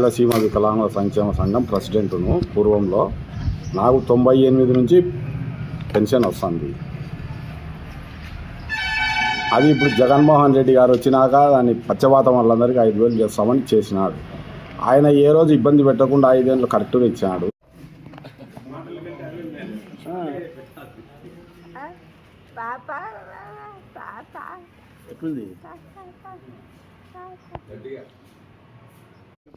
రాయలసీమ వికలాంగుల సంక్షేమ సంఘం ప్రెసిడెంట్ను పూర్వంలో నాకు తొంభై ఎనిమిది నుంచి పెన్షన్ వస్తుంది. అది ఇప్పుడు జగన్మోహన్ రెడ్డి గారు వచ్చినాక దాన్ని పచ్చవాతం వాళ్ళందరికీ ఐదు వేలు చేస్తామని చేసినాడు. ఆయన ఏ రోజు ఇబ్బంది పెట్టకుండా ఐదేళ్ళు కరెక్ట్గా ఇచ్చినాడు. పాప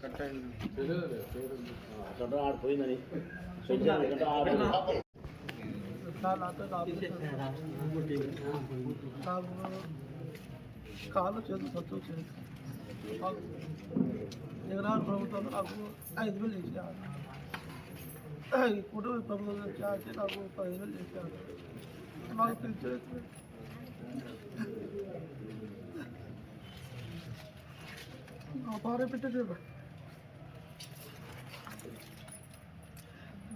పాప ఎట్లుంది అక్కడ ఆడిపోయిందని కాళ్ళు చేతులు సత్తు వచ్చేది జగన్ ప్రభుత్వం నాకు ఐదు వేలు చేశారు ఇప్పుడు ప్రభుత్వం చేసి నాకు పది వేలు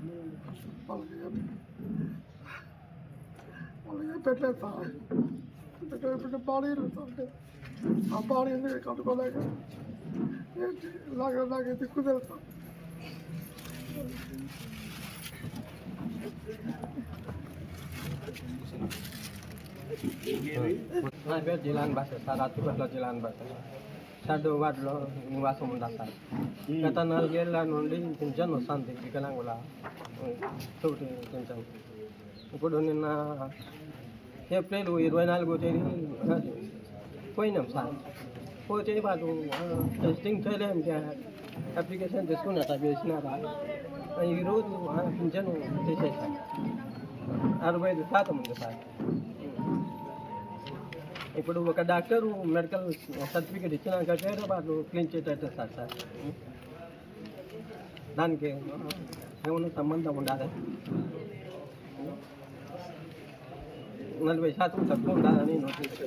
చేశారు నాకు పెన్షన్ నా భార్య పెట్టలేదు వాళ్ళకి పెట్టలేదు సార్ పెట్టలేదు పెట్టే బాడీ సార్ ఆ బాడీ ఎందుకు కట్టుకోలేక ఏంటి ఇలాగ నాకు దిక్కు తెలుసా నా పేరు జిలాన్ భాష సార్ అత్తుపట్ల జిలాన్ భాష షడ్డు వాటిలో నివాసం సార్ గత నాలుగేళ్ళ నుండి పింఛన్ వస్తుంది వికలాంగుల తోటి పింఛన్ ఇప్పుడు నిన్న ఏప్రిల్ ఇరవై నాలుగో తేదీ పోయినాం సార్ పోతే వాళ్ళు టెస్టింగ్ చేయలేం అప్లికేషన్ తీసుకున్నట్ట వేసినారా ఈరోజు పింఛను తీసేసారు అరవై ఐదు శాతం ఉంది సార్ ఇప్పుడు ఒక డాక్టర్ మెడికల్ సర్టిఫికేట్ ఇచ్చినాక వాళ్ళు క్లీన్ చేసేటట్టు సార్ సార్. దానికి ఏమైనా సంబంధం ఉండాలి? నలభై శాతం తక్కువ ఉండాలని నోటీస్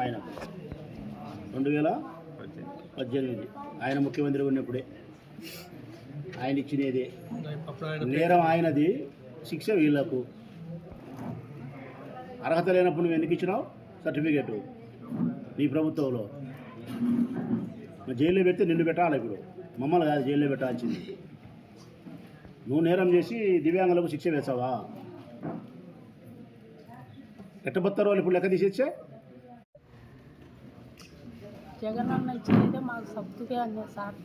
ఆయన రెండు వేల పద్దెనిమిది. ఆయన ముఖ్యమంత్రి ఉన్నప్పుడే. ఆయన ఇచ్చినదే. నేరం ఆయనది. శిక్ష వీళ్ళకు. అర్హత లేనప్పుడు నువ్వు ఎందుకు ఇచ్చినావు? సర్టిఫికేటు. నీ ప్రభుత్వంలో. జైల్లో పెడితే నిన్ను పెట్టాలి ఇప్పుడు. మమ్మల్ని కాదు జైల్లో పెట్టాల్సింది. నువ్వు నేరం చేసి దివ్యాంగులకు శిక్ష వేసావా? ఎట్టబత్తారు వాళ్ళు ఇప్పుడు లెక్క తీసేచ్చే జగన్ అన్న ఇచ్చినదే మాకు సబ్దుకే అన్నారు సార్.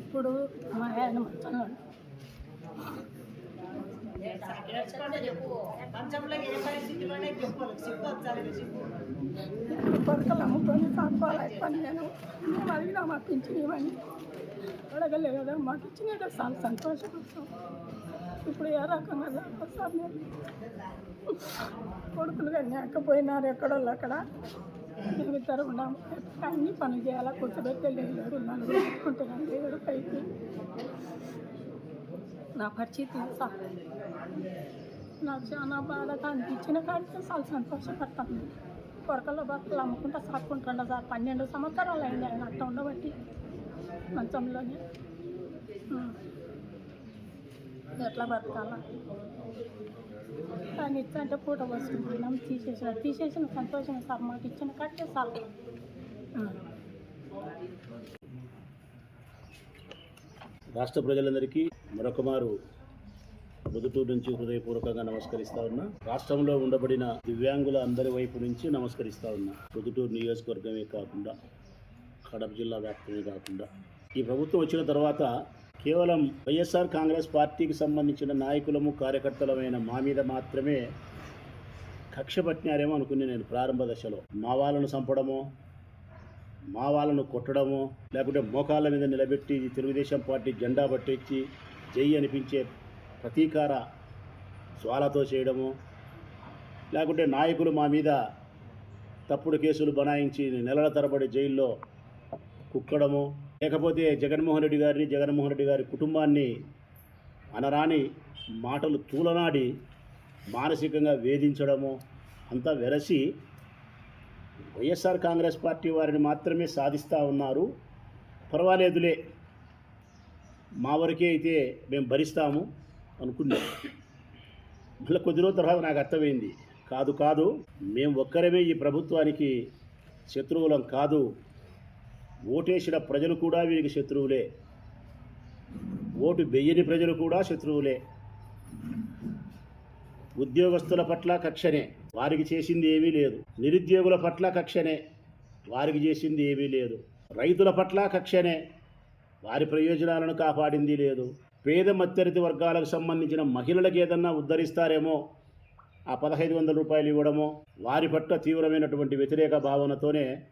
ఇప్పుడు మా ఆయన మొత్తం అమ్ముకొని సాపాలి పని నేను మేము అడిగినా మాకు ఇచ్చినవని ఇవ్వండి అడగలే కదా మాకు ఇచ్చినట్టు చాలా సంతోషపడతాం ఇప్పుడు ఏ రకంగా సార్ నేను కొడుకులు కానీ లేకపోయినారు ఎక్కడో అక్కడ మేమిద్దరు ఉన్నాము. అన్ని పనులు చేయాలా కూర్చోబెట్టి లేడు నలుగురు పెట్టుకుంటున్నాను దేవుడు పైకి నా పరిచయం సార్ నాకు చాలా బాధగా అనిపించిన కానీ చాలా సంతోషపడతాను కొరకల్లో బట్టలు అమ్ముకుంటా సాక్కుంటుండ సార్ పన్నెండు సంవత్సరాలు అయింది ఆయన అట్ట ఉండబట్టి మంచంలోనే ఎట్లా బతకాలా కానీ ఇచ్చంటే పూట వస్తున్నాం తీసేసిన తీసేసిన సంతోషం సార్ మాకు ఇచ్చిన కట్టే సార్ రాష్ట్ర ప్రజలందరికీ మరొకమారు మొదటూరు నుంచి హృదయపూర్వకంగా నమస్కరిస్తా ఉన్నా. రాష్ట్రంలో ఉండబడిన దివ్యాంగుల అందరి వైపు నుంచి నమస్కరిస్తా ఉన్నా. మొదటూరు నియోజకవర్గమే కాకుండా కడప జిల్లా వ్యాప్తమే కాకుండా. ఈ ప్రభుత్వం వచ్చిన తర్వాత కేవలం వైఎస్ఆర్ కాంగ్రెస్ పార్టీకి సంబంధించిన నాయకులము కార్యకర్తలమైన మా మీద మాత్రమే కక్ష పట్టినారేమో అనుకుని నేను ప్రారంభ దశలో. మా వాళ్ళను చంపడమో మా వాళ్ళను కొట్టడము లేకుంటే మోకాళ్ళ మీద నిలబెట్టి తెలుగుదేశం పార్టీ జెండా పట్టించి జై అనిపించే ప్రతీకార స్వాలతో చేయడము లేకుంటే నాయకులు మా మీద తప్పుడు కేసులు బనాయించి నెలల తరబడి జైల్లో కుక్కడము లేకపోతే జగన్మోహన్ రెడ్డి గారిని జగన్మోహన్ రెడ్డి గారి కుటుంబాన్ని అనరాని మాటలు తూలనాడి మానసికంగా వేధించడము అంతా వెరసి వైఎస్ఆర్ కాంగ్రెస్ పార్టీ వారిని మాత్రమే సాధిస్తూ ఉన్నారు. పర్వాలేదులే. మా వరకే అయితే మేము భరిస్తాము అనుకున్నాం. మళ్ళీ కొద్ది రోజుల తర్వాత నాకు అర్థమైంది. కాదు కాదు మేము ఒక్కరమే ఈ ప్రభుత్వానికి శత్రువులం కాదు. ఓటేసిన ప్రజలు కూడా వీరికి శత్రువులే. ఓటు వెయ్యని ప్రజలు కూడా శత్రువులే. ఉద్యోగస్తుల పట్ల కక్షనే. వారికి చేసింది ఏమీ లేదు. నిరుద్యోగుల పట్ల కక్షనే. వారికి చేసింది ఏమీ లేదు. రైతుల పట్ల కక్షనే. వారి ప్రయోజనాలను కాపాడింది లేదు. పేద మధ్యతరగతి వర్గాలకు సంబంధించిన మహిళలకు ఏదన్నా ఉద్ధరిస్తారేమో ఆ పదహైదు వందల రూపాయలు ఇవ్వడమో వారి పట్ల తీవ్రమైనటువంటి వ్యతిరేక భావనతోనే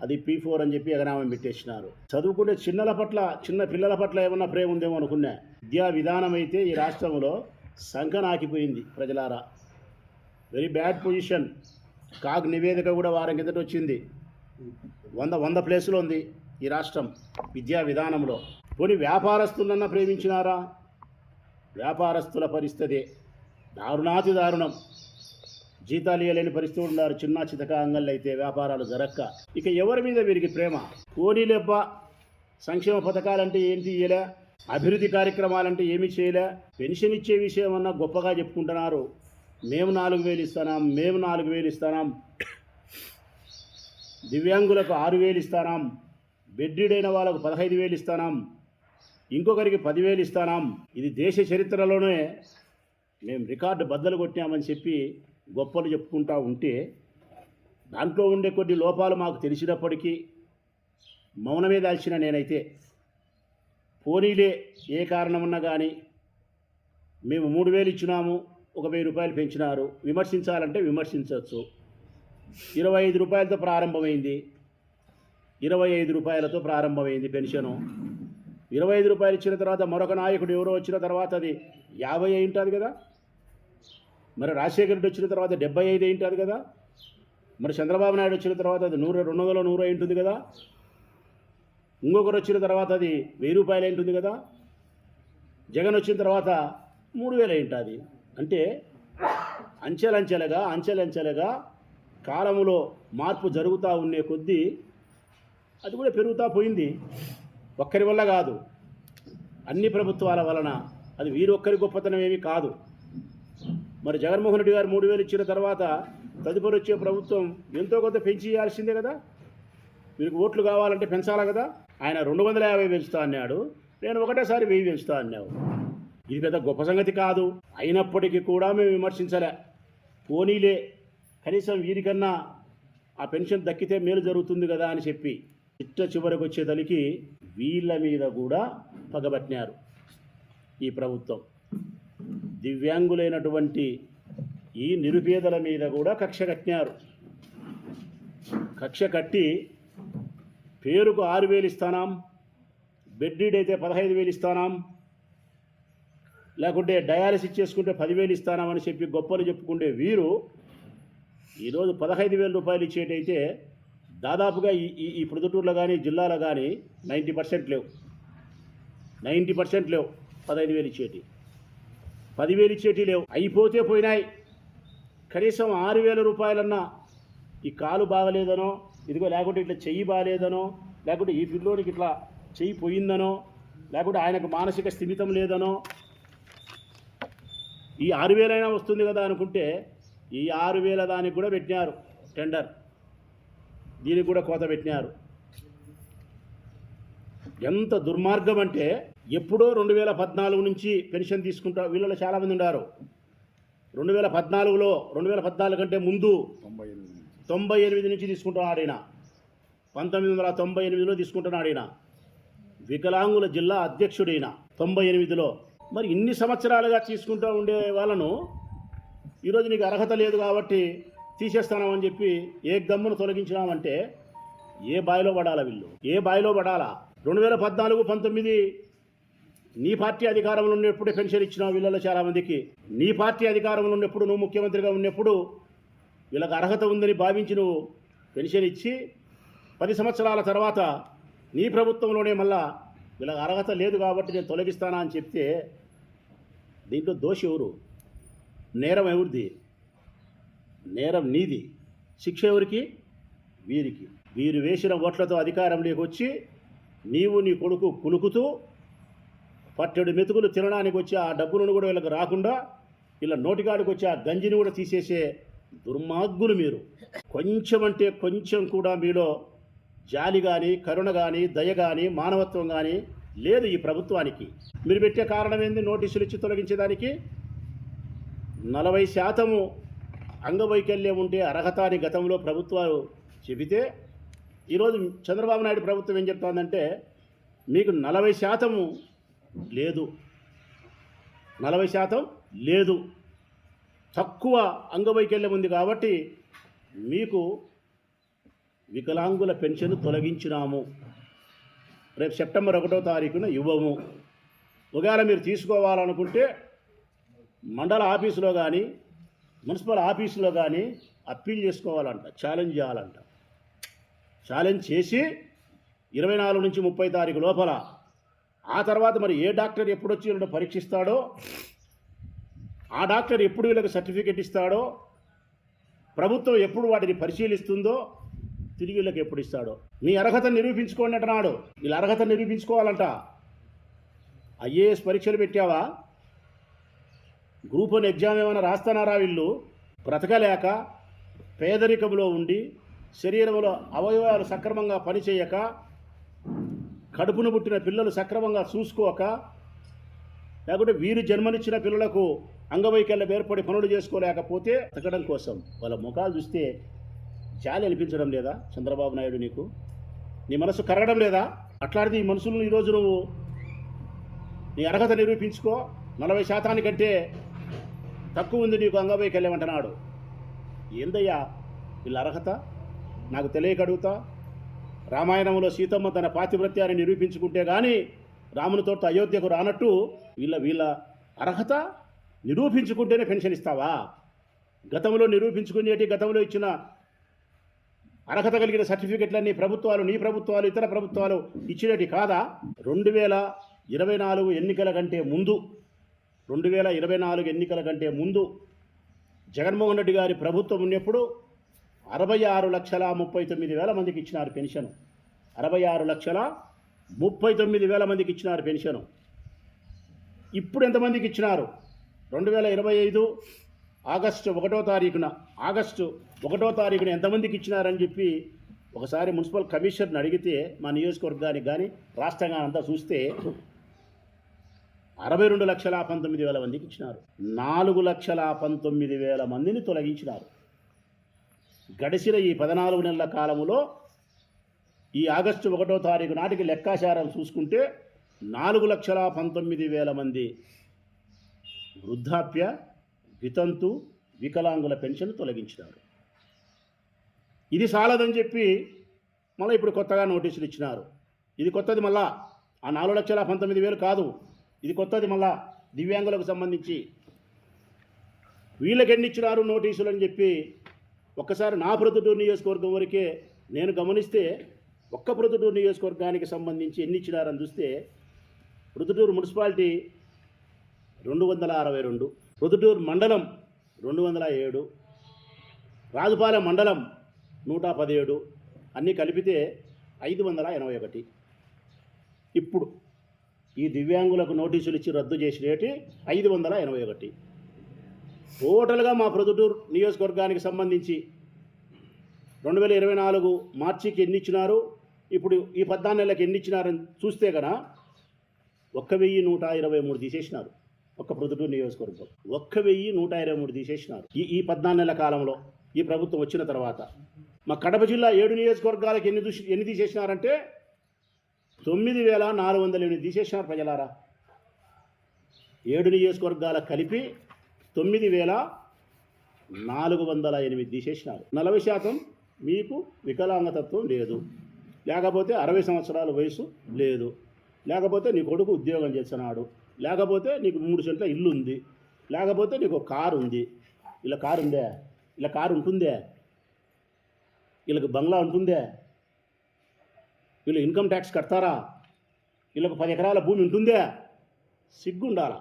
అది పీ ఫోర్ అని చెప్పి ఎగనామం పెట్టేసినారు. చదువుకునే చిన్నల పట్ల చిన్న పిల్లల పట్ల ఏమన్నా ప్రేమ ఉందేమో అనుకున్నా. విద్యా విధానం అయితే ఈ రాష్ట్రంలో సంకనాకిపోయింది ప్రజలారా. వెరీ బ్యాడ్ పొజిషన్ కాగ్ నివేదిక కూడా వారం కిందట వచ్చింది. వంద వంద ప్లేసులో ఉంది ఈ రాష్ట్రం విద్యా విధానంలో. పోనీ వ్యాపారస్తులన్నా ప్రేమించినారా? వ్యాపారస్తుల పరిస్థితి దారుణాతి దారుణం. జీతాలు ఇవ్వలేని పరిస్థితి ఉన్నారు. చిన్న చితక అంగళ్ళు అయితే వ్యాపారాలు జరక్క. ఇక ఎవరి మీద వీరికి ప్రేమ? పోనీలెబ్బ సంక్షేమ పథకాలంటే ఏంటి ఇయ్యలే? అభివృద్ధి కార్యక్రమాలంటే ఏమీ చేయలే? పెన్షన్ ఇచ్చే విషయం అన్నా గొప్పగా చెప్పుకుంటున్నారు. మేము నాలుగు వేలు ఇస్తున్నాం మేము నాలుగు వేలు ఇస్తున్నాం దివ్యాంగులకు ఆరు వేలు ఇస్తున్నాం బెడ్డీడైన వాళ్ళకు పదహైదు వేలు ఇస్తున్నాం ఇంకొకరికి పదివేలు ఇస్తానాం. ఇది దేశ చరిత్రలోనే మేము రికార్డు బద్దలు కొట్టామని చెప్పి గొప్పలు చెప్పుకుంటా ఉంటే దాంట్లో ఉండే కొన్ని లోపాలు మాకు తెలిసినప్పటికీ మౌనమే దాల్చిన నేనైతే. పోనీలే ఏ కారణమన్నా కానీ మేము మూడు వేలు ఇచ్చినాము. ఒక వెయ్యి రూపాయలు పెంచినారు. విమర్శించాలంటే విమర్శించవచ్చు. ఇరవై ఐదు రూపాయలతో ప్రారంభమైంది. ఇరవై ఐదు రూపాయలతో ప్రారంభమైంది పెన్షను. ఇరవై ఐదు రూపాయలు ఇచ్చిన తర్వాత మరొక నాయకుడు ఎవరో వచ్చిన తర్వాత అది యాభై అయి ఉంటుంది కదా? మరి రాజశేఖర రెడ్డి వచ్చిన తర్వాత డెబ్బై ఐదు అయి ఉంటుంది కదా? మరి చంద్రబాబు నాయుడు వచ్చిన తర్వాత అది నూరు రెండు వందల నూరు అయి ఉంటుంది కదా? ఇంకొకరు వచ్చిన తర్వాత అది వెయ్యి రూపాయలు అయి ఉంటుంది కదా? జగన్ వచ్చిన తర్వాత మూడు వేలు అయి ఉంటుంది. అంటే అంచెలంచెలుగా అంచెలంచెలుగా కాలములో మార్పు జరుగుతూ ఉండే కొద్దీ అది కూడా పెరుగుతూ పోయింది. ఒక్కరి వల్ల కాదు. అన్ని ప్రభుత్వాల వలన అది వీరొక్కరి గొప్పతనం ఏమీ కాదు. మరి జగన్మోహన్ రెడ్డి గారు మూడు వేలు ఇచ్చిన తర్వాత తదుపరి వచ్చే ప్రభుత్వం ఎంతో కొంత పెంచి ఇవ్వాల్సిందే కదా? మీకు ఓట్లు కావాలంటే పెంచాలి కదా? ఆయన రెండు వందల యాభై పెంచుతా అన్నాడు. నేను ఒకటేసారి వెయ్యి పెంచుతా అన్నావు. ఇది పెద్ద గొప్ప సంగతి కాదు. అయినప్పటికీ కూడా మేము విమర్శించలే. పోనీలే కనీసం వీరికన్నా ఆ పెన్షన్ దక్కితే మేలు జరుగుతుంది కదా అని చెప్పి చిట్ట చివరికి వచ్చేదలికి వీళ్ళ మీద కూడా పగబట్టినారు ఈ ప్రభుత్వం. దివ్యాంగులైనటువంటి ఈ నిరుపేదల మీద కూడా కక్ష కట్టినారు. కక్ష కట్టి పేరుకు ఆరు వేలు ఇస్తానాం బెడ్డీడైతే అయితే పదహైదు వేలు ఇస్తానాం లేకుంటే డయాలసిస్ చేసుకుంటే పదివేలు ఇస్తానామని చెప్పి గొప్పలు చెప్పుకుంటే వీరు ఈరోజు పదహైదు వేల రూపాయలు ఇచ్చేటైతే దాదాపుగా ఈ ఈ ప్రొద్దుటూర్లో ప్రొద్దుటూరులో కానీ జిల్లాలో కానీ నైంటీ పర్సెంట్ లేవు. నైంటీ పర్సెంట్ లేవు పదహైదు వేలు ఇచ్చేటి పదివేలు ఇచ్చేటి లేవు. అయిపోతే పోయినాయి. కనీసం ఆరు వేల రూపాయలన్నా ఈ కాలు బాగలేదనో ఇదిగో లేకుంటే ఇట్లా చెయ్యి బాగలేదనో లేకుంటే ఈ పిల్లోనికి ఇట్లా చెయ్యి పోయిందనో లేకుంటే ఆయనకు మానసిక స్థిమితం లేదనో ఈ ఆరు వేలైనా వస్తుంది కదా అనుకుంటే ఈ ఆరు వేల దానికి కూడా పెట్టినారు టెండర్. దీనికి కూడా కోత పెట్టినారు. ఎంత దుర్మార్గం అంటే ఎప్పుడో రెండు వేల పద్నాలుగు నుంచి పెన్షన్ తీసుకుంటా వీళ్ళలో చాలామంది ఉన్నారు రెండు వేల పద్నాలుగులో రెండు వేల పద్నాలుగు కంటే ముందు తొంభై ఎనిమిది నుంచి తొంభై ఎనిమిది నుంచి తీసుకుంటున్నాడు ఈయన పంతొమ్మిది వందల తొంభై ఎనిమిదిలో తీసుకుంటున్నాడు ఈయన వికలాంగుల జిల్లా అధ్యక్షుడైన తొంభై ఎనిమిదిలో. మరి ఇన్ని సంవత్సరాలుగా తీసుకుంటూ ఉండే వాళ్ళను ఈరోజు నీకు అర్హత లేదు కాబట్టి తీసేస్తానని చెప్పి ఏ గమ్మును తొలగించినామంటే ఏ బాయిలో పడాలా వీళ్ళు? ఏ బాయిలో పడాలా? రెండు వేల పద్నాలుగు పంతొమ్మిది నీ పార్టీ అధికారంలో ఉన్నప్పుడే పెన్షన్ ఇచ్చినావు వీళ్ళలో చాలామందికి. నీ పార్టీ అధికారంలో ఉన్నప్పుడు నువ్వు ముఖ్యమంత్రిగా ఉన్నప్పుడు వీళ్ళకి అర్హత ఉందని భావించి నువ్వు పెన్షన్ ఇచ్చి పది సంవత్సరాల తర్వాత నీ ప్రభుత్వంలోనే మళ్ళా వీళ్ళకి అర్హత లేదు కాబట్టి నేను తొలగిస్తానా అని చెప్తే దీంట్లో దోషి ఎవరు? నేరం ఎవరిది? నేరం నీది. శిక్ష ఎవరికి? వీరికి. వీరు వేసిన ఓట్లతో అధికారంలోకి వచ్చి నీవు నీ కొడుకు కులుకుతూ పట్టెడు మెతుకులు తినడానికి వచ్చి ఆ డబ్బులను కూడా వీళ్ళకి రాకుండా ఇలా నోటికాడికి వచ్చి ఆ గంజిని కూడా తీసేసే దుర్మార్గులు మీరు. కొంచెం అంటే కొంచెం కూడా మీలో జాలి కానీ కరుణ కానీ దయ కానీ మానవత్వం కానీ లేదు ఈ ప్రభుత్వానికి. మీరు పెట్టే కారణం ఏంది? నోటీసులు ఇచ్చి తొలగించేదానికి? నలభై శాతము అంగవైకల్యం ఉంటే అర్హత అని గతంలో ప్రభుత్వాలు చెబితే ఈరోజు చంద్రబాబు నాయుడు ప్రభుత్వం ఏం చెప్తోందంటే మీకు నలభై శాతము లేదు. నలభై శాతం లేదు. తక్కువ అంగవైకల్యం ఉంది కాబట్టి మీకు వికలాంగుల పెన్షన్ తొలగించినాము. రేపు సెప్టెంబర్ ఒకటో తారీఖున ఇవ్వము. ఒకవేళ మీరు తీసుకోవాలనుకుంటే మండల ఆఫీసులో కానీ మున్సిపల్ ఆఫీసులో కానీ అప్పీల్ చేసుకోవాలంట ఛాలెంజ్ చేయాలంట. ఛాలెంజ్ చేసి ఇరవై నాలుగు నుంచి ముప్పై తారీఖు లోపల ఆ తర్వాత మరి ఏ డాక్టర్ ఎప్పుడు వచ్చి వీళ్ళని పరీక్షిస్తాడో ఆ డాక్టర్ ఎప్పుడు వీళ్ళకి సర్టిఫికెట్ ఇస్తాడో ప్రభుత్వం ఎప్పుడు వాటిని పరిశీలిస్తుందో తిరిగి వీళ్ళకి ఎప్పుడు ఇస్తాడో? మీ అర్హత నిరూపించుకోండి అంటున్నాడు. వీళ్ళ అర్హత నిరూపించుకోవాలంట. ఐఏఎస్ పరీక్షలు పెట్టావా? గ్రూప్ వన్ ఎగ్జామ్ ఏమైనా రాస్తున్నారా వీళ్ళు? బ్రతకలేక పేదరికంలో ఉండి శరీరంలో అవయవాలు సక్రమంగా పనిచేయక కడుపును పుట్టిన పిల్లలు సక్రమంగా చూసుకోక లేకుంటే వీరు జన్మనిచ్చిన పిల్లలకు అంగవైకల్యం ఏర్పడి పనులు చేసుకోలేకపోతే బ్రతకడం కోసం. వాళ్ళ ముఖాలు చూస్తే జాలి అనిపించడం లేదా? చంద్రబాబు నాయుడు నీకు? నీ మనసు కరగడం లేదా? అట్లాంటిది ఈ మనుషులను ఈరోజు నువ్వు నీ అర్హత నిరూపించుకో. నలభై శాతానికంటే తక్కువ ఉంది నీకు అంగవైకల్యం అంటున్నాడు ఏందయ్యా? వీళ్ళ అర్హత? నాకు తెలియక అడుగుతా రామాయణంలో సీతమ్మ తన పాతివ్రత్యాన్ని నిరూపించుకుంటే కానీ రామునితో అయోధ్యకు రానట్టు వీళ్ళ వీళ్ళ అర్హత నిరూపించుకుంటేనే పెన్షన్ ఇస్తావా? గతంలో నిరూపించుకునేటి గతంలో ఇచ్చిన అర్హత కలిగిన సర్టిఫికెట్లన్నీ ప్రభుత్వాలు నీ ప్రభుత్వాలు ఇతర ప్రభుత్వాలు ఇచ్చినటి కాదా? రెండు వేల ఇరవై నాలుగు ఎన్నికల కంటే ముందు రెండు వేల ఇరవై నాలుగు ఎన్నికల కంటే ముందు జగన్మోహన్ రెడ్డి గారి ప్రభుత్వం ఉన్నప్పుడు అరవై ఆరు లక్షల ముప్పై తొమ్మిది వేల మందికి ఇచ్చినారు పెన్షన్. అరవై ఆరు లక్షల ముప్పై తొమ్మిది వేల మందికి ఇచ్చినారు పెన్షన్. ఇప్పుడు ఎంతమందికి ఇచ్చినారు? రెండు వేల ఇరవై ఐదు ఆగస్టు ఒకటో తారీఖున ఆగస్టు ఒకటో తారీఖున ఎంతమందికి ఇచ్చినారని చెప్పి ఒకసారి మున్సిపల్ కమిషనర్ని అడిగితే మా నియోజకవర్గానికి కానీ రాష్ట్రంగా అంతా చూస్తే అరవై రెండు లక్షల పంతొమ్మిది వేల మందికి ఇచ్చినారు. నాలుగు లక్షల పంతొమ్మిది వేల మందిని తొలగించినారు. గడిచిన ఈ పద్నాలుగు నెలల కాలంలో ఈ ఆగస్టు ఒకటో తారీఖు నాటికి లెక్కాచారం చూసుకుంటే నాలుగు లక్షల పంతొమ్మిది వేల మంది వృద్ధాప్య వితంతు వికలాంగుల పెన్షన్ తొలగించినారు. ఇది చాలదని చెప్పి మళ్ళీ ఇప్పుడు కొత్తగా నోటీసులు ఇచ్చినారు. ఇది కొత్తది మళ్ళా ఆ నాలుగు లక్షల పంతొమ్మిది వేలు కాదు. ఇది కొత్తది మళ్ళా దివ్యాంగులకు సంబంధించి. వీళ్ళకి ఎన్ని ఇచ్చినారు నోటీసులు అని చెప్పి ఒక్కసారి నా ప్రొద్దుటూరు నియోజకవర్గం వరకే నేను గమనిస్తే ఒక్క ప్రొద్దుటూరు నియోజకవర్గానికి సంబంధించి ఎన్ని ఇచ్చినారని చూస్తే ప్రొద్దుటూరు మున్సిపాలిటీ రెండు వందల అరవై రెండు ప్రొద్దుటూరు మండలం రెండు వందల ఏడు రాజుపాలెం మండలం నూట పదిహేడు అన్నీ కలిపితే ఐదు వందల ఎనభై ఒకటి. ఇప్పుడు ఈ దివ్యాంగులకు నోటీసులు ఇచ్చి రద్దు చేసినటి ఐదు వందల ఎనభై ఒకటి. టోటల్గా మా ప్రొద్దుటూరు నియోజకవర్గానికి సంబంధించి రెండు వేల ఇరవై నాలుగు మార్చికి ఎన్ని ఇచ్చినారు? ఇప్పుడు ఈ పద్నాలుగు నెలలకు ఎన్ని ఇచ్చినారని చూస్తే కదా ఒక్క వెయ్యి నూట ఇరవై మూడు తీసేసినారు. ఒక్క ప్రొద్దుటూరు నియోజకవర్గం. ఒక్క వెయ్యి నూట ఇరవై మూడు తీసేసినారు. ఈ ఈ పద్నాలుగు నెలల కాలంలో ఈ ప్రభుత్వం వచ్చిన తర్వాత. మా కడప జిల్లా ఏడు నియోజకవర్గాలకు ఎన్ని దూసి ఎన్ని తీసేసినారంటే తొమ్మిది వేల నాలుగు వందల ఎనిమిది తీసేసినారు ప్రజలారా. ఏడు నియోజకవర్గాలకు కలిపి తొమ్మిది వేల నాలుగు వందల ఎనిమిది తీసేసినారు. నలభై శాతం మీకు వికలాంగతత్వం లేదు. లేకపోతే అరవై సంవత్సరాల వయసు లేదు. లేకపోతే నీ కొడుకు ఉద్యోగం చేస్తున్నాడు. లేకపోతే నీకు మూడు సెంట్ల ఇల్లు ఉంది లేకపోతే నీకు ఒక కారు ఉంది ఇలా కారు ఉందే ఇలా కారు ఉంటుందే. వీళ్ళకి బంగ్లా ఉంటుందే. వీళ్ళు ఇన్కమ్ ట్యాక్స్ కడతారా? వీళ్ళకి పది ఎకరాల భూమి ఉంటుందే. సిగ్గుండాల.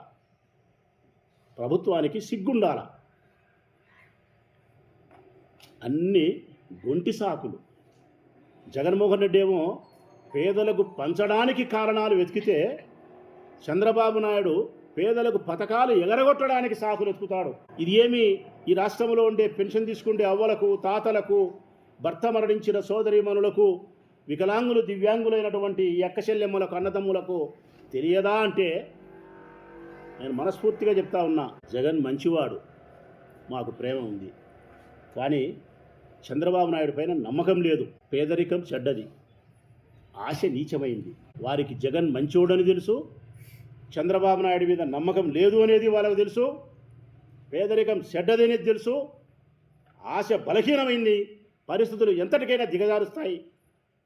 ప్రభుత్వానికి సిగ్గుండాల. అన్నీ గొంటి సాకులు. జగన్మోహన్ రెడ్డి ఏమో పేదలకు పంచడానికి కారణాలు వెతికితే చంద్రబాబు నాయుడు పేదలకు పథకాలు ఎగరగొట్టడానికి సాకులు ఎత్తుకుతాడు ఇది ఏమి ఈ రాష్ట్రంలో ఉండే పెన్షన్ తీసుకుండే అవ్వలకు తాతలకు భర్త మరణించిన సోదరీమణులకు వికలాంగులు దివ్యాంగులైనటువంటి ఈ అన్నదమ్ములకు తెలియదా అంటే నేను మనస్ఫూర్తిగా చెప్తా ఉన్నా జగన్ మంచివాడు మాకు ప్రేమ ఉంది. కానీ చంద్రబాబు నాయుడు పైన నమ్మకం లేదు పేదరికం చెడ్డది. ఆశ నీచమైంది. వారికి జగన్ మంచోడని తెలుసు చంద్రబాబు నాయుడు మీద నమ్మకం లేదు అనేది వాళ్ళకు తెలుసు. పేదరికం చెడ్డదనేది తెలుసు. ఆశ బలహీనమైంది. పరిస్థితులు ఎంతటికైనా దిగజారుస్తాయి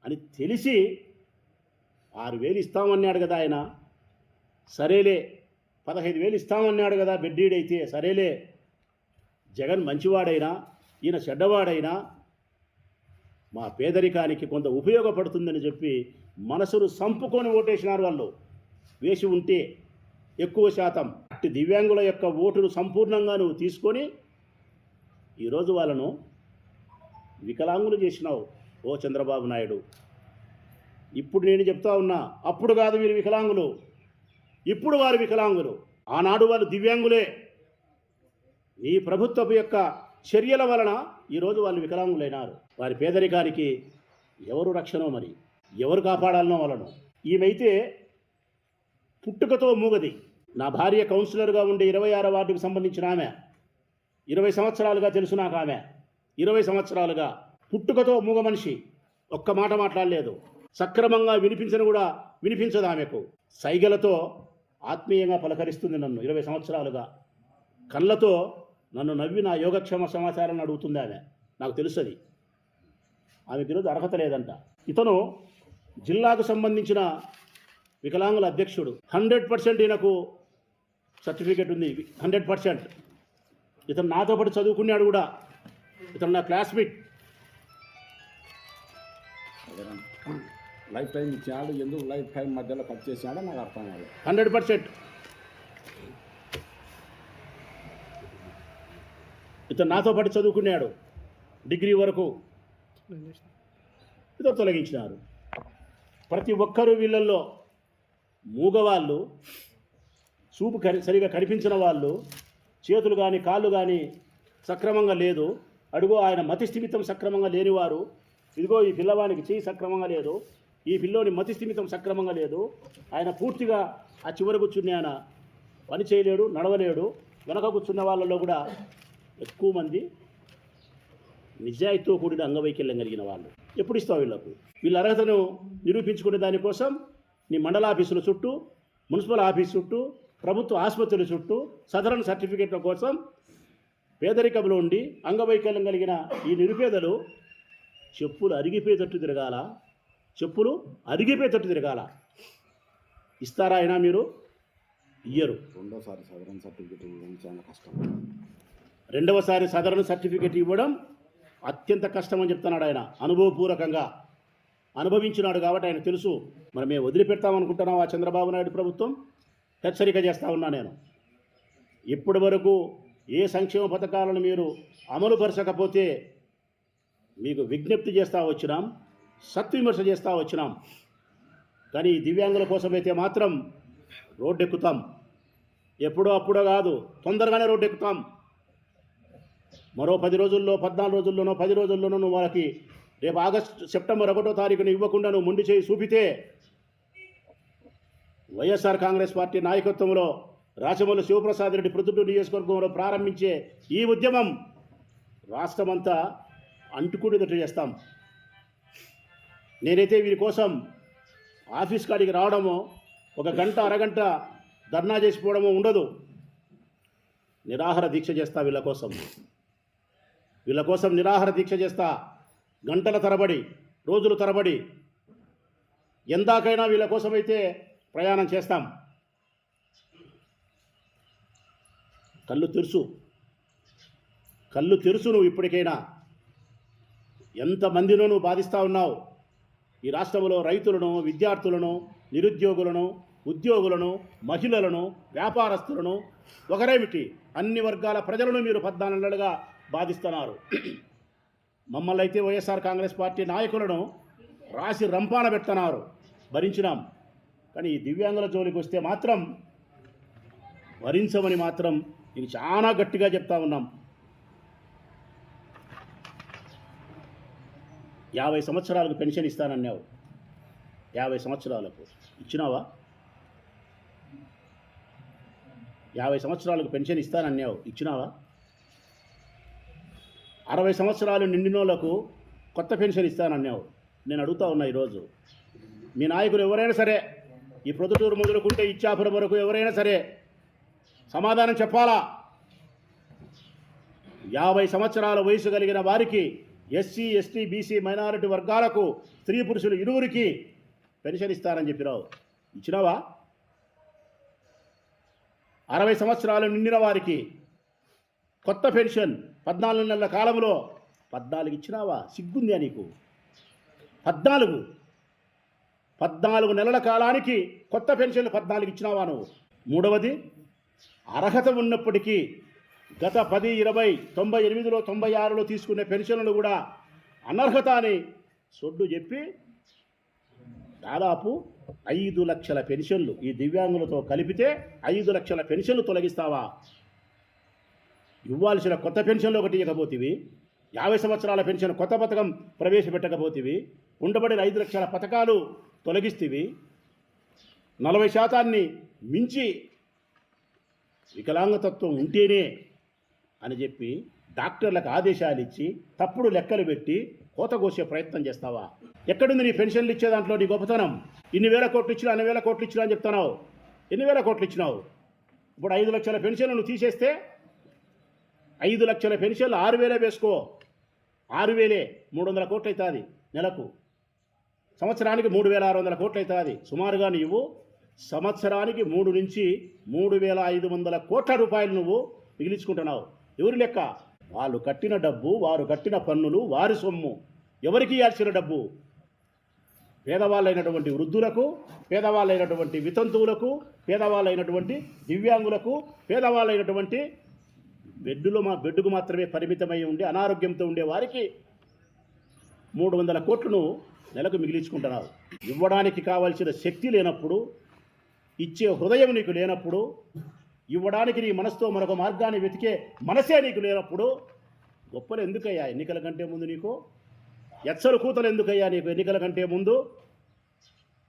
అని తెలిసి ఆరు వేలు ఇస్తామన్నాడు కదా ఆయన. సరేలే పదహైదు వేలు ఇస్తామన్నాడు కదా బెడ్డీడైతే సరేలే జగన్ మంచివాడైనా ఈయన చెడ్డవాడైనా మా పేదరికానికి కొంత ఉపయోగపడుతుందని చెప్పి మనసును సంపుకొని ఓటేసినారు వాళ్ళు. వేసి ఉంటే ఎక్కువ శాతం అట్టి దివ్యాంగుల యొక్క ఓటును సంపూర్ణంగా నువ్వు తీసుకొని ఈరోజు వాళ్ళను వికలాంగులు చేసినావు ఓ చంద్రబాబు నాయుడు. ఇప్పుడు నేను చెప్తా ఉన్నా అప్పుడు కాదు మీరు వికలాంగులు. ఇప్పుడు వారు వికలాంగులు. ఆనాడు వాళ్ళు దివ్యాంగులే. ఈ ప్రభుత్వపు యొక్క చర్యల వలన ఈరోజు వాళ్ళు వికలాంగులైనారు. వారి పేదరికానికి ఎవరు రక్షణో మరి? ఎవరు కాపాడాలనో వాళ్ళను? ఈమెయితే పుట్టుకతో మూగది. నా భార్య కౌన్సిలర్గా ఉండే ఇరవై ఆరో వార్డుకు సంబంధించిన ఆమె. ఇరవై సంవత్సరాలుగా తెలుసు నాకు ఆమె. ఇరవై సంవత్సరాలుగా పుట్టుకతో మూగ మనిషి. ఒక్క మాట మాట్లాడలేదు. సక్రమంగా వినిపించను కూడా వినిపించదు ఆమెకు. సైగలతో ఆత్మీయంగా పలకరిస్తుంది నన్ను ఇరవై సంవత్సరాలుగా. కళ్ళతో నన్ను నవ్వి నా యోగక్షేమ సమాచారాన్ని అడుగుతుంది ఆమె. నాకు తెలుసది. ఆమెకు ఈరోజు అర్హత లేదంట. ఇతను జిల్లాకు సంబంధించిన వికలాంగుల అధ్యక్షుడు. హండ్రెడ్ పర్సెంట్ ఈయనకు సర్టిఫికేట్ ఉంది. Hundred percent. ఇతను నాతో పాటు చదువుకున్నాడు కూడా. ఇతను నా క్లాస్మేట్. లైఫ్ టైం ఇచ్చాడు. ఎందుకు లైఫ్ టైం మధ్యలో కట్ చేసాడో నాకు అర్థం కాదు హండ్రెడ్ పర్సెంట్. ఇతను నాతో పాటు చదువుకున్నాడు. డిగ్రీ వరకు. ఇతను తొలగించినారు ప్రతి ఒక్కరూ వీళ్ళల్లో మూగవాళ్ళు చూపు కరి సరిగా కనిపించిన వాళ్ళు చేతులు కానీ కాళ్ళు కానీ సక్రమంగా లేదు. అడుగో ఆయన మతి స్థిమితం సక్రమంగా లేనివారు. ఇదిగో ఈ పిల్లవానికి చేయి సక్రమంగా లేదు. ఈ పిల్లోని మతి స్థిమితం సక్రమంగా లేదు. ఆయన పూర్తిగా ఆ చివర కూర్చుని ఆయన పని చేయలేడు నడవలేడు. వెనక కూర్చున్న వాళ్ళలో కూడా ఎక్కువ మంది నిజాయితీతో కూడిన అంగవైకల్యం కలిగిన వాళ్ళు. ఎప్పుడు ఇస్తావు వీళ్ళకు? వీళ్ళ అర్హతను నిరూపించుకునే దానికోసం నీ మండల ఆఫీసుల చుట్టూ మున్సిపల్ ఆఫీస్ చుట్టూ ప్రభుత్వ ఆసుపత్రుల చుట్టూ సదరన్ సర్టిఫికేట్ల కోసం పేదరికంలో ఉండి అంగవైకల్యం కలిగిన ఈ నిరుపేదలు చెప్పులు అరిగిపోయేటట్టు తిరగాల. చెప్పులు అరిగిపోయేటట్టు తిరగాల. ఇస్తారా అయినా మీరు? ఇయ్యరు. రెండోసారి సదరన్ సర్టిఫికేట్ ఇవ్వడం చాలా కష్టం. రెండవసారి సాధారణ సర్టిఫికేట్ ఇవ్వడం అత్యంత కష్టం అని చెప్తున్నాడు ఆయన. అనుభవపూర్వకంగా. అనుభవించినాడు కాబట్టి ఆయన తెలుసు. మరి మేము వదిలిపెడతామనుకుంటున్నాం ఆ చంద్రబాబు నాయుడు ప్రభుత్వం? హెచ్చరిక చేస్తా ఉన్నా నేను. ఇప్పటి వరకు ఏ సంక్షేమ పథకాలను మీరు అమలుపరచకపోతే మీకు విజ్ఞప్తి చేస్తూ వచ్చినాం సత్విమర్శ చేస్తూ వచ్చినాం. కానీ దివ్యాంగుల దివ్యాంగుల కోసమైతే మాత్రం రోడ్డు ఎక్కుతాం ఎప్పుడో అప్పుడో కాదు తొందరగానే రోడ్డు ఎక్కుతాం మరో పది రోజుల్లో పద్నాలుగు రోజుల్లోనో పది రోజుల్లోనో వాళ్ళకి రేపు ఆగస్టు సెప్టెంబర్ ఒకటో తారీఖున ఇవ్వకుండా నువ్వు ముందు చేయి చూపితే వైఎస్ఆర్ కాంగ్రెస్ పార్టీ నాయకత్వంలో రాచమల్లి శివప్రసాద్ రెడ్డి ప్రొద్దుటూరు నియోజకవర్గంలో ప్రారంభించే ఈ ఉద్యమం రాష్ట్రమంతా అంటుకునేటట్టు చేస్తాం. నేనైతే వీరి కోసం ఆఫీస్ కాడికి రావడమో ఒక గంట అరగంట ధర్నా చేసిపోవడమో ఉండదు. నిరాహార దీక్ష చేస్తా వీళ్ళ కోసం. వీళ్ళ కోసం నిరాహార దీక్ష చేస్తా గంటల తరబడి రోజుల తరబడి ఎందాకైనా వీళ్ళ కోసమైతే ప్రయాణం చేస్తాం. కళ్ళు తెరుసు. కళ్ళు తెరుసు నువ్వు ఇప్పటికైనా. ఎంతమందినో నువ్వు బాధిస్తూ ఉన్నావు. ఈ రాష్ట్రంలో రైతులను విద్యార్థులను నిరుద్యోగులను ఉద్యోగులను మహిళలను వ్యాపారస్తులను ఒకరేమిటి? అన్ని వర్గాల ప్రజలను మీరు పద్నాలుగు నెలలుగా బాధిస్తున్నారు. మమ్మల్ని అయితే వైఎస్ఆర్ కాంగ్రెస్ పార్టీ నాయకులను రాసి రంపాన పెడుతున్నారు. భరించినాం. కానీ ఈ దివ్యాంగుల జోలికి వస్తే మాత్రం భరించమని మాత్రం నేను చాలా గట్టిగా చెప్తా ఉన్నాం. యాభై సంవత్సరాలకు పెన్షన్ ఇస్తానన్నావు. యాభై సంవత్సరాలకు. ఇచ్చినావా? యాభై సంవత్సరాలకు పెన్షన్ ఇస్తానన్నావు. ఇచ్చినావా? అరవై సంవత్సరాలు నిండినోళ్ళకు కొత్త పెన్షన్ ఇస్తానన్నావు. నేను అడుగుతా ఉన్నా ఈరోజు. మీ నాయకులు ఎవరైనా సరే ఈ ప్రొద్దుటూరు మొదలుకుంటే ఇచ్చాపురం వరకు ఎవరైనా సరే సమాధానం చెప్పాలా? యాభై సంవత్సరాల వయసు కలిగిన వారికి ఎస్సీ ఎస్టీ బీసీ మైనారిటీ వర్గాలకు స్త్రీ పురుషులు ఇరువురికి పెన్షన్ ఇస్తారని చెప్పినావు. ఇచ్చినావా? అరవై సంవత్సరాలు నిండిన వారికి కొత్త పెన్షన్ పద్నాలుగు నెలల కాలంలో పద్నాలుగు ఇచ్చినావా? సిగ్గుందా నీకు? పద్నాలుగు. పద్నాలుగు నెలల కాలానికి కొత్త పెన్షన్లు పద్నాలుగు ఇచ్చినావా నువ్వు? మూడవది అర్హత ఉన్నప్పటికీ గత పది ఇరవై తొంభై ఎనిమిదిలో తొంభై ఆరులో తీసుకునే పెన్షన్లు కూడా అనర్హత అని సొడ్డు చెప్పి దాదాపు ఐదు లక్షల పెన్షన్లు ఈ దివ్యాంగులతో కలిపితే ఐదు లక్షల పెన్షన్లు తొలగిస్తావా? ఇవ్వాల్సిన కొత్త పెన్షన్లు ఒకటి ఇవ్వకపోతేవి. యాభై సంవత్సరాల పెన్షన్ కొత్త పథకం ప్రవేశపెట్టకపోతేవి. ఉండబడిన ఐదు లక్షల పథకాలు తొలగిస్తేవి. నలభై శాతాన్ని మించి వికలాంగతత్వం ఉంటేనే అని చెప్పి డాక్టర్లకు ఆదేశాలు ఇచ్చి తప్పుడు లెక్కలు పెట్టి కోత కోసే ప్రయత్నం చేస్తావా? ఎక్కడుంది నీ పెన్షన్లు ఇచ్చే దాంట్లో నీ గొప్పతనం? ఇన్ని వేల కోట్లు ఇచ్చినా అన్ని వేల కోట్లు ఇచ్చినా అని చెప్తున్నావు. ఎన్ని వేల కోట్లు ఇచ్చినావు? ఇప్పుడు ఐదు లక్షల పెన్షన్లు నువ్వు తీసేస్తే ఐదు లక్షల పెన్షన్లు ఆరు వేలే వేసుకో. ఆరు వేలే మూడు వందల కోట్లు అవుతుంది నెలకు. సంవత్సరానికి మూడు వేల ఆరు వందల కోట్లు అవుతుంది సుమారుగా నీవు సంవత్సరానికి మూడు నుంచి మూడు వేల ఐదు వందల కోట్ల రూపాయలు నువ్వు మిగిలించుకుంటున్నావు. ఎవరి లెక్క? వాళ్ళు కట్టిన డబ్బు వారు కట్టిన పన్నులు వారి సొమ్ము. ఎవరికి ఇవ్వాల్సిన డబ్బు? పేదవాళ్ళైనటువంటి వృద్ధులకు పేదవాళ్ళైనటువంటి వితంతువులకు పేదవాళ్ళైనటువంటి దివ్యాంగులకు పేదవాళ్ళైనటువంటి బెడ్డులో మా బెడ్డుకు మాత్రమే పరిమితమై ఉండి అనారోగ్యంతో ఉండే వారికి మూడు వందల కోట్లను నెలకు మిగిలించుకుంటున్నారు. ఇవ్వడానికి కావాల్సిన శక్తి లేనప్పుడు ఇచ్చే హృదయం నీకు లేనప్పుడు ఇవ్వడానికి నీ మనసుతో మరొక మార్గాన్ని వెతికే మనసే నీకు లేనప్పుడు గొప్పలు ఎందుకయ్యా? ఎన్నికల కంటే ముందు నీకు? ఎచ్చలు కూతలు ఎందుకయ్యా నీకు ఎన్నికల కంటే ముందు?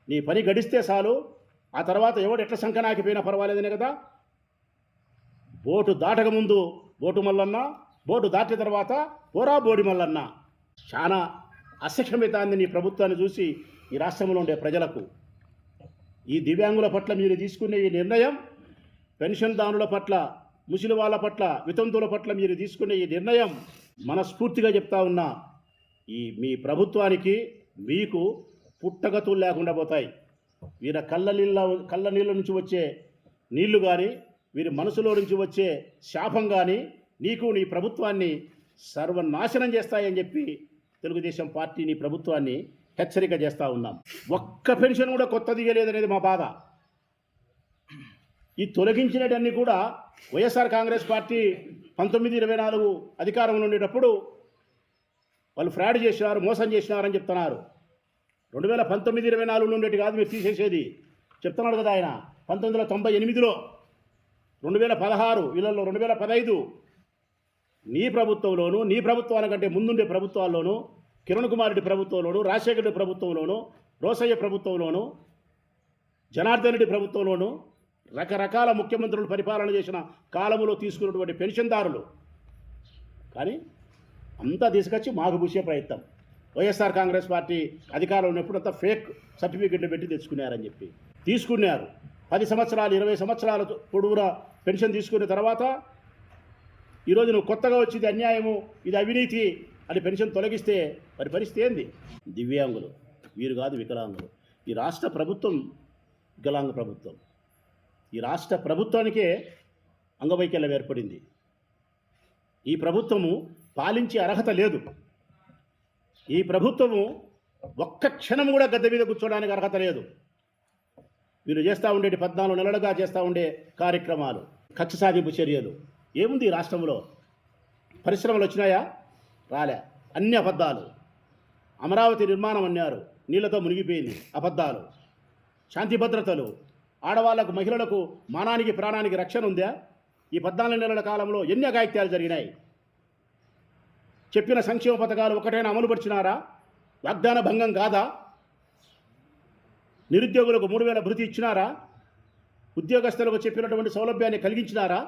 నీ పని గడిస్తే చాలు. ఆ తర్వాత ఎవడు ఎట్ల సంకనాకిపోయినా పర్వాలేదనే కదా? బోటు దాటక ముందు బోటు మల్లన్న బోటు దాటిన తర్వాత పోరా బోడి మల్లన్న. చాలా అసక్షమితాన్ని నీ ప్రభుత్వాన్ని చూసి ఈ రాష్ట్రంలో ఉండే ప్రజలకు. ఈ దివ్యాంగుల పట్ల మీరు తీసుకునే ఈ నిర్ణయం పెన్షన్దారుల పట్ల ముసలి వాళ్ళ పట్ల వితంతువుల పట్ల మీరు తీసుకునే ఈ నిర్ణయం మనస్ఫూర్తిగా చెప్తా ఉన్నా ఈ మీ ప్రభుత్వానికి మీకు పుట్టగతులు లేకుండా పోతాయి. వీళ్ళ కళ్ళ నీళ్ళ కళ్ళ నీళ్ళ నుంచి వచ్చే నీళ్ళు కానీ వీరి మనసులో నుంచి వచ్చే శాపం కానీ నీకు నీ ప్రభుత్వాన్ని సర్వనాశనం చేస్తాయని చెప్పి తెలుగుదేశం పార్టీ నీ ప్రభుత్వాన్ని హెచ్చరిక చేస్తూ ఉన్నాం. ఒక్క పెన్షన్ కూడా కొత్తది ఇవ్వలేదనేది మా బాధ. ఈ తొలగించినటన్నీ కూడా వైఎస్ఆర్ కాంగ్రెస్ పార్టీ పంతొమ్మిది ఇరవై నాలుగు అధికారంలో ఉండేటప్పుడు వాళ్ళు ఫ్రాడ్ చేసినారు మోసం చేసినారని చెప్తున్నారు. రెండు వేల పంతొమ్మిది ఇరవై నాలుగులో ఉండేటి కాదు మీరు తీసేసేది. చెప్తున్నాడు కదా ఆయన పంతొమ్మిది వందల తొంభై ఎనిమిదిలో రెండు వేల పదహారు వీళ్ళల్లో రెండు వేల పదహైదు నీ ప్రభుత్వంలోను నీ ప్రభుత్వాల కంటే ముందుండే ప్రభుత్వాల్లోనూ కిరణ్ కుమార్ రెడ్డి ప్రభుత్వంలోను రాజశేఖర రెడ్డి ప్రభుత్వంలోను రోసయ్య ప్రభుత్వంలోను జనార్దన్ రెడ్డి ప్రభుత్వంలోను రకరకాల ముఖ్యమంత్రులు పరిపాలన చేసిన కాలంలో తీసుకున్నటువంటి పెన్షన్దారులు. కానీ అంతా తీసుకొచ్చి మాకు పూసే ప్రయత్నం. వైఎస్ఆర్ కాంగ్రెస్ పార్టీ అధికారంలో ఉన్నప్పుడు అంతా ఫేక్ సర్టిఫికెట్లు పెట్టి తెచ్చుకున్నారని చెప్పి తీసుకున్నారు. పది సంవత్సరాలు ఇరవై సంవత్సరాల పొడవునా పెన్షన్ తీసుకున్న తర్వాత ఈరోజు నువ్వు కొత్తగా వచ్చింది అన్యాయము ఇది అవినీతి అని పెన్షన్ తొలగిస్తే మరి పరిస్థితి ఏంది? దివ్యాంగులు వీరు కాదు వికలాంగులు. ఈ రాష్ట్ర ప్రభుత్వం వికలాంగ ప్రభుత్వం. ఈ రాష్ట్ర ప్రభుత్వానికే అంగవైకల్యం ఏర్పడింది. ఈ ప్రభుత్వము పాలించే అర్హత లేదు. ఈ ప్రభుత్వము ఒక్క క్షణం కూడా గద్దె మీద కూర్చోడానికి అర్హత లేదు. వీరు చేస్తూ ఉండేటి పద్నాలుగు నెలలుగా చేస్తూ ఉండే కార్యక్రమాలు ఖర్చు సాధింపు చర్యలు. ఏముంది రాష్ట్రంలో? పరిశ్రమలు వచ్చినాయా? రాలే. అన్ని అబద్ధాలు. అమరావతి నిర్మాణం అన్నారు. నీళ్ళతో మునిగిపోయింది. అబద్ధాలు. శాంతి భద్రతలు. ఆడవాళ్ళకు మహిళలకు మానానికి ప్రాణానికి రక్షణ ఉందా? ఈ పద్నాలుగు నెలల కాలంలో ఎన్ని అఘాయిత్యాలు జరిగినాయి? చెప్పిన సంక్షేమ పథకాలు ఒకటైనా అమలుపరిచినారా? వాగ్దాన భంగం కాదా? నిరుద్యోగులకు మూడు వేల భృతి ఇచ్చినారా? ఉద్యోగస్తులకు చెప్పినటువంటి సౌలభ్యాన్ని కలిగించినారా?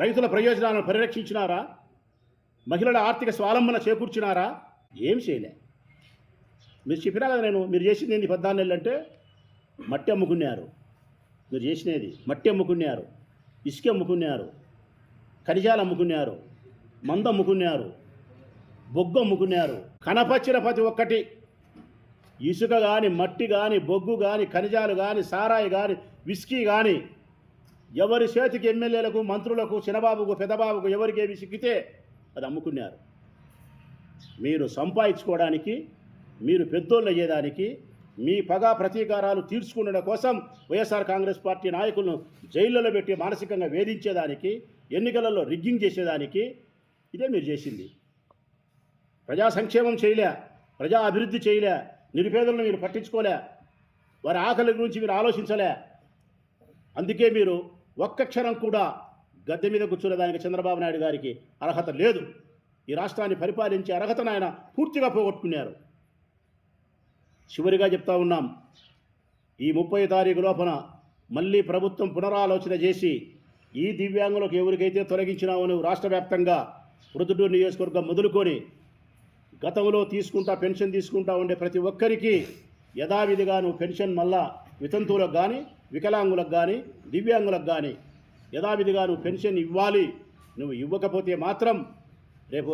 రైతుల ప్రయోజనాలను పరిరక్షించినారా? మహిళల ఆర్థిక స్వాలంబన చేకూర్చినారా? ఏం చేయలే. మీరు చెప్పినా కదా నేను మీరు చేసింది ఏంది పద్నాలుగు నెలలు అంటే? మట్టి అమ్ముకున్నారు. మీరు చేసినది మట్టి అమ్ముకున్నారు ఇసుక అమ్ముకున్నారు ఖనిజాలు అమ్ముకున్నారు మంద అమ్ముకున్నారు బొగ్గు అమ్ముకున్నారు కనపచ్చిన ప్రతి ఒక్కటి ఇసుక కానీ మట్టి కానీ బొగ్గు కానీ ఖనిజాలు కానీ సారాయి కానీ విస్కీ కానీ ఎవరి చేతికి ఎమ్మెల్యేలకు మంత్రులకు చిన్నబాబుకు పెదబాబుకు ఎవరికి ఏమి సిక్కితే అది అమ్ముకున్నారు. మీరు సంపాదించుకోవడానికి మీరు పెద్దోళ్ళు అయ్యేదానికి మీ పగ ప్రతీకారాలు తీర్చుకునడం కోసం వైఎస్ఆర్ కాంగ్రెస్ పార్టీ నాయకులను జైళ్ళలో పెట్టి మానసికంగా వేధించేదానికి ఎన్నికలలో రిగ్గింగ్ చేసేదానికి ఇదే మీరు చేసింది. ప్రజా సంక్షేమం చేయలే ప్రజా అభివృద్ధి చేయలే నిరుపేదలను మీరు పట్టించుకోలే. వారి ఆకలి గురించి మీరు ఆలోచించలే. అందుకే మీరు ఒక్క క్షణం కూడా గద్దె మీద కూర్చునేదానికి చంద్రబాబు నాయుడు గారికి అర్హత లేదు. ఈ రాష్ట్రాన్ని పరిపాలించే అర్హతను ఆయన పూర్తిగా పోగొట్టుకున్నారు. చివరిగా చెప్తా ఉన్నాం ఈ ముప్పై తారీఖు లోపల మళ్ళీ ప్రభుత్వం పునరాలోచన చేసి ఈ దివ్యాంగులకు ఎవరికైతే తొలగించినామో రాష్ట్ర వ్యాప్తంగా మృదుటూరు నియోజకవర్గం మొదలుకొని గతంలో తీసుకుంటా పెన్షన్ తీసుకుంటా ఉండే ప్రతి ఒక్కరికి యథావిధిగా నువ్వు పెన్షన్ మళ్ళా వితంతువులకు కానీ వికలాంగులకు కానీ దివ్యాంగులకు కానీ యథావిధిగా నువ్వు పెన్షన్ ఇవ్వాలి. నువ్వు ఇవ్వకపోతే మాత్రం రేపు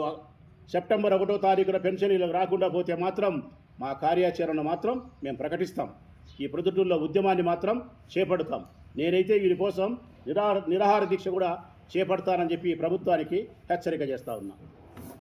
సెప్టెంబర్ ఒకటో తారీఖున పెన్షన్ ఇలా రాకుండా పోతే మాత్రం మా కార్యాచరణ మాత్రం మేము ప్రకటిస్తాం. ఈ ప్రొద్దుటూరులో ఉద్యమాన్ని మాత్రం చేపడతాం. నేనైతే వీరి కోసం నిరాహార నిరాహార దీక్ష కూడా చేపడతానని చెప్పి ప్రభుత్వానికి హెచ్చరిక చేస్తా ఉన్నాను